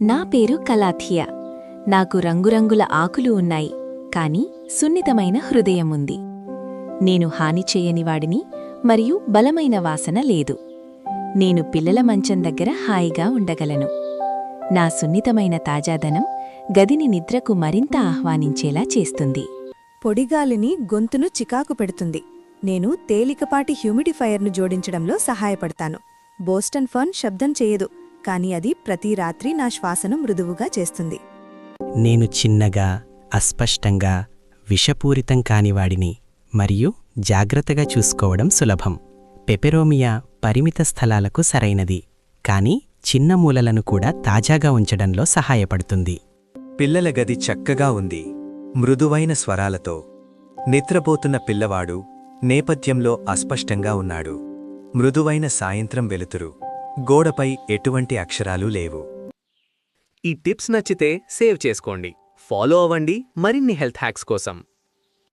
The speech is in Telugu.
నా పేరు కలాథియా నాకు రంగురంగుల ఆకులు ఉన్నాయి కాని సున్నితమైన హృదయం ఉంది. నేను హాని చేయనివాడిని మరియు బలమైన వాసన లేదు. నేను పిల్లల మంచం దగ్గర హాయిగా ఉండగలను. నా సున్నితమైన తాజాదనం గదిని నిద్రకు మరింత ఆహ్వానించేలా చేస్తుంది. పొడిగాలిని గొంతును చికాకు పెడుతుంది. నేను తేలికపాటి హ్యూమిడిఫైయర్ను జోడించడంలో సహాయపడతాను. బోస్టన్ ఫర్న్ శబ్దం చేయదు. కాని అది ప్రతి రాత్రి నా శ్వాసను మృదువుగా చేస్తుంది. నేను చిన్నగా అస్పష్టంగా విషపూరితం కానివాడిని మరియు జాగ్రత్తగా చూసుకోవడం సులభం. పెపెరోమియా పరిమిత స్థలాలకు సరైనది కాని చిన్న మూలలను కూడా తాజాగా ఉంచడంలో సహాయపడుతుంది. పిల్లల గది చక్కగా ఉంది. మృదువైన స్వరాలతో నిద్రపోతున్న పిల్లవాడు నేపథ్యంలో అస్పష్టంగా ఉన్నాడు. మృదువైన సాయంత్రం వెలుతురు. గోడపై ఎటువంటి అక్షరాలు లేవు. ఈ టిప్స్ నచ్చితే సేవ్ చేసుకోండి. ఫాలో అవ్వండి. మరిన్ని హెల్త్ హ్యాక్స్ కోసం.